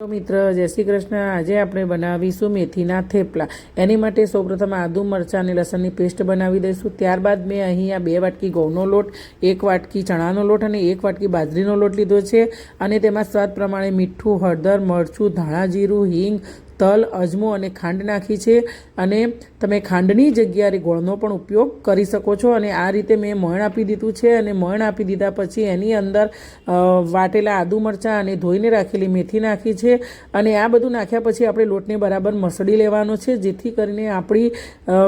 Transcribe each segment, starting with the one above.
તો મિત્ર, જય શ્રી કૃષ્ણ. આજે આપણે બનાવીશું મેથીના થેપલા. એની માટે સૌપ્રથમ આદુ મરચાં અને લસણની પેસ્ટ બનાવી દઈશું. ત્યારબાદ મેં અહીંયા બે વાટકી ઘઉંનો લોટ, એક વાટકી ચણાનો લોટ અને એક વાટકી બાજરીનો લોટ લીધો છે. અને તેમાં સ્વાદ પ્રમાણે મીઠું, હળદર, મરચું, ધાણા જીરું, હિંગ તલ, અજમો અને ખાંડ નાખી છે અને તમે ખાંડની જગ્યાએ ગોળનો પણ ઉપયોગ કરી શકો છો અને આ રીતે મેં મણ આપી દીધું છે અને મણ આપી દીધા પછી એની અંદર વાટેલા આદુ મરચાં અને ધોઈને રાખેલી મેથી નાખી છે અને આ બધું નાખ્યા પછી આપણે લોટને બરાબર મસળી લેવાનો છે જેથી કરીને આપણી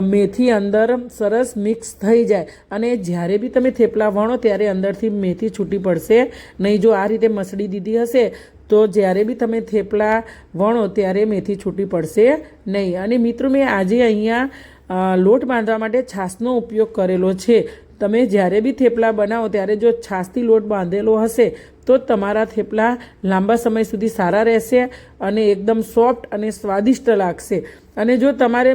મેથી અંદર સરસ મિક્સ થઈ જાય અને જ્યારે બી તમે થેપલા વણો ત્યારે અંદરથી મેથી છૂટી પડશે. નહીં જો આ રીતે મસળી દીધી હશે તો જ્યારે બી તમે થેપલા વણો ત્યારે મેથી છૂટી પડશે નહીં. અને મિત્રો, મેં આજે અહીંયા લોટ બાંધવા માટે છાશનો ઉપયોગ કરેલો છે. તમે જ્યારે બી થેપલા બનાવો, ત્યારે જો છાશથી લોટ બાંધેલો હશે, તો તમારા થેપલા લાંબા સમય સુધી સારા રહેશે અને એકદમ સોફ્ટ અને સ્વાદિષ્ટ લાગશે. અને જો તમારે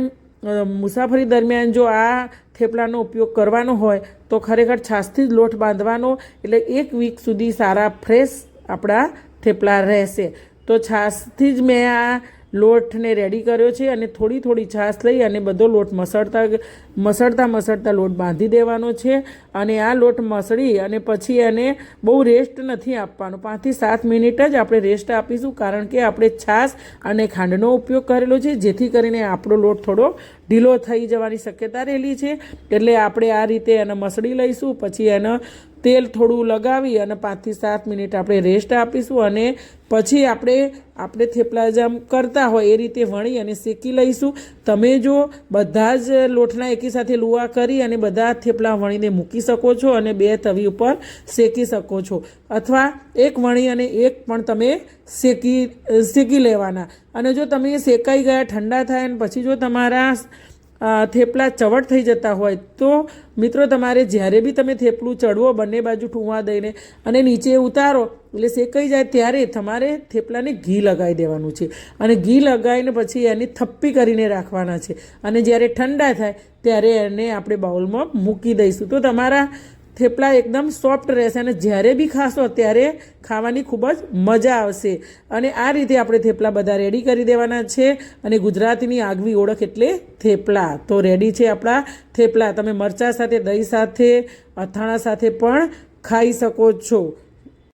મુસાફરી દરમિયાન જો આ થેપલાનો ઉપયોગ કરવાનો હોય, તો ખરેખર છાશથી જ લોટ બાંધવાનો. એટલે એક વીક સુધી સારા ફ્રેશ આપણા થેપલા રહેશે. તો છાશથી જ મેં આ લોટને રેડી કર્યો છે અને થોડી થોડી છાશ લઈ અને બધો લોટ મસળતા મસળતા મસળતા લોટ બાંધી દેવાનો છે અને આ લોટ મસળી અને પછી એને બહુ રેસ્ટ નથી આપવાનો. પાંચથી સાત મિનિટ જ આપણે રેસ્ટ આપીશું કારણ કે આપણે છાશ અને ખાંડનો ઉપયોગ કરેલો છે, જેથી કરીને આપણો લોટ થોડો ઢીલો થઈ જવાની શક્યતા રહેલી છે. એટલે આપણે આ રીતે એને મસળી લઈશું, પછી એને તેલ થોડું લગાવી અને પાંચથી સાત મિનિટ આપણે રેસ્ટ આપીશું અને પછી આપણે આપણે થેપલા જામ કરતા હોય એ રીતે વણી અને શેકી લઈશું. તમે જો બધા જ લોટના એકી સાથે લુવા કરી અને બધા થેપલા વણીને મૂકી શકો છો અને બે તવી ઉપર શેકી શકો છો. અથવા એક વણી અને એક પણ તમે શેકી શેકી લેવાના. અને જો તમે શેકાઈ ગયા, ઠંડા થાય અને પછી જો તમારા થેપલા ચવટ થઈ જતા હોય, તો મિત્રો તમારે જ્યારે બી તમે થેપલું ચડવો, બંને બાજુ ઠૂંવા દઈને અને નીચે ઉતારો એટલે શેકાઈ જાય ત્યારે તમારે થેપલાને ઘી લગાવી દેવાનું છે. અને ઘી લગાવીને પછી એની થપ્પી કરીને રાખવાના છે. અને જ્યારે ઠંડા થાય ત્યારે એને આપણે બાઉલમાં મૂકી દઈશું. તો તમારા થેપલા એકદમ સોફ્ટ રહેશે અને જ્યારે બી ખાશો ત્યારે ખાવાની ખૂબ જ મજા આવશે. અને આ રીતે આપણે થેપલા બધા રેડી કરી દેવાના છે. અને ગુજરાતીની આગવી ઓળખ એટલે થેપલા. તો રેડી છે આપણા થેપલા. તમે મરચાં સાથે, દહીં સાથે, અથાણા સાથે પણ ખાઈ શકો છો.